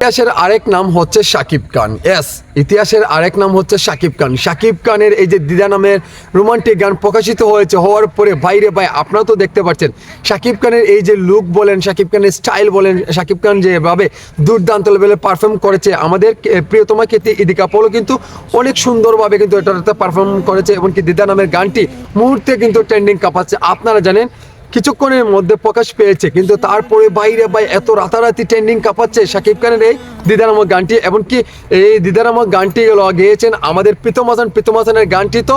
ইতিহাসের আরেক নাম হচ্ছে শাকিব খান। এস ইতিহাসের আরেক নাম হচ্ছে শাকিব খান। শাকিব খানের এই যে দিদা নামের রোমান্টিক গান প্রকাশিত হয়েছে, হওয়ার পরে বাইরে ভাই আপনারা তো দেখতে পাচ্ছেন। শাকিব খানের এই যে লুক বলেন, শাকিব খানের স্টাইল বলেন, শাকিব খান যেভাবে দুর্দান্ত লেভেলে পারফর্ম করেছে, আমাদের প্রিয়তমা ক্ষেত্রে ইদিকা পোলো কিন্তু অনেক সুন্দরভাবে কিন্তু এটাতে পারফর্ম করেছে এবং কি দিদা নামের গানটি মুহূর্তে কিন্তু ট্রেন্ডিং কাঁপাচ্ছে। আপনারা জানেন কিছুক্ষণের মধ্যে প্রকাশ পেয়েছে, কিন্তু তারপরে বাইরে ভাই এত রাতারাতি ট্রেন্ডিং কাঁপাচ্ছে শাকিব খানের এই দিদারামক গানটি। এমনকি এই দিদারামক গানটি গেয়েছেন আমাদের প্রীতম হাসান। প্রীতম হাসানের গানটি তো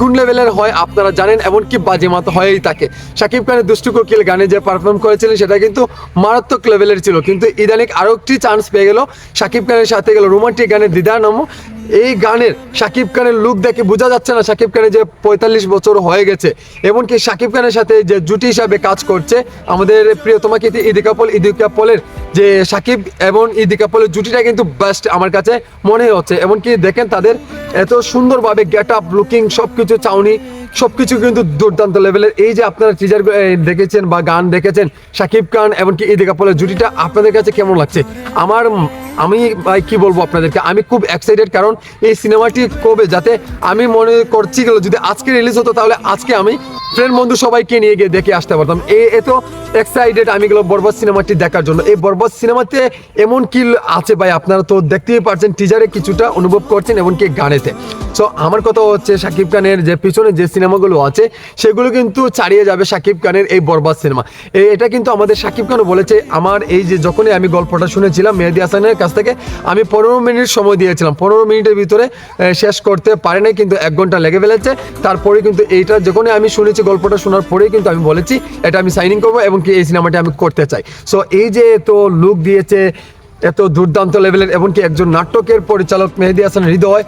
কোন লেভেলের হয় আপনারা জানেন, এমনকি বাজেমাত হয়েই থাকে। শাকিব খানের দুষ্টু কোকিল গানে যে পারফর্ম করেছিলেন, সেটা কিন্তু মারাত্মক লেভেলের ছিল। কিন্তু ইদানিক আরও একটি চান্স পেয়ে গেল। শাকিব খানের সাথে গেল রোমান্টিক গানের দিদার নামও। এই গানের শাকিব খানের লুক দেখে বোঝা যাচ্ছে না শাকিব খানের যে পঁয়তাল্লিশ বছর হয়ে গেছে। এমনকি শাকিব খানের সাথে যে জুটি হিসাবে কাজ করছে, আমাদের প্রিয় তোমাকে ইদিকা পল ইদিকা পলের যে শাকিব এবং ইদিকাপলের জুটিটা কিন্তু বেস্ট আমার কাছে মনে হচ্ছে। এমনকি দেখেন তাদের এত সুন্দরভাবে গেট আপ লুকিং সব কিছু চাউনি সব কিছু কিন্তু দুর্দান্ত লেভেলের এই যে আপনারা টিজার দেখেছেন বা গান দেখেছেন শাকিব খান এমনকি ইদিকা পলের জুটিটা আপনাদের কাছে কেমন লাগছে? আমার আমি কি বলব আপনাদেরকে? আমি খুব এক্সাইটেড কারণ এই সিনেমাটি কবে? যাতে আমি মনে করছি গেল যদি আজকে রিলিজ হতো তাহলে আজকে আমি ফ্রেন্ড বন্ধু সবাইকে নিয়ে গিয়ে দেখে আসতে পারতাম। এ এত এক্সাইটেড আমি গেল বরবাদ সিনেমাটি দেখার জন্য। এই বরবাদ সিনেমাতে এমন কি আছে ভাই, আপনারা তো দেখতেই পারছেন টিজারে কিছুটা অনুভব করছেন, এমনকি গানেতে। সো আমার কথা হচ্ছে শাকিব খানের যে পিছনে যে সিনেমাগুলো আছে, সেগুলো কিন্তু ছাড়িয়ে যাবে শাকিব খানের এই বরবাদ সিনেমা। এটা কিন্তু আমাদের শাকিব খানও বলেছে, আমার এই যে যখনই আমি গল্পটা শুনেছিলাম মেহেদি হাসানের কাছ থেকে, আমি পনেরো মিনিট সময় দিয়েছিলাম। পনেরো মিনিটের ভিতরে শেষ করতে পারে নাই, কিন্তু এক ঘণ্টা লেগে ফেলেছে। তারপরে কিন্তু এইটা যখনই আমি শুনেছি গল্পটা শোনার পরেই কিন্তু আমি বলেছি, এটা আমি সাইনিং করব এবং কি এই সিনেমাটি আমি করতে চাই। সো এই যে এত লুক দিয়েছে, এত দুর্দান্ত লেভেলের এমনকি একজন নাটকের পরিচালক মেহেদি হাসান হৃদয়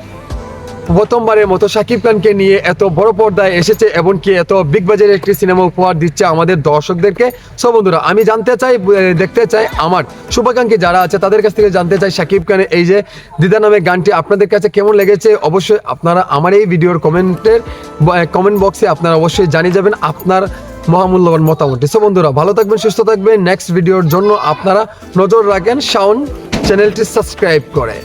প্রথমবারের মতো শাকিব খানকে নিয়ে এত বড় পর্দায় এসেছে এবং কি এত বিগ বাজারের একটি সিনেমা উপহার দিচ্ছে আমাদের দর্শকদেরকে। সব বন্ধুরা, আমি জানতে চাই দেখতে চাই আমার শুভাকাঙ্ক্ষী যারা আছে, তাদের কাছ থেকে জানতে চাই শাকিব খানের এই যে দিদা নামে গানটি, আপনাদের কাছে কেমন লেগেছে? অবশ্যই আপনারা আমার এই ভিডিওর কমেন্টের কমেন্ট বক্সে আপনারা অবশ্যই জানিয়ে যাবেন আপনার মহামূল্যবান মতামতটি। সো বন্ধুরা, ভালো থাকবেন, সুস্থ থাকবেন। নেক্সট ভিডিওর জন্য আপনারা নজর রাখেন শাওন চ্যানেলটি সাবস্ক্রাইব করে।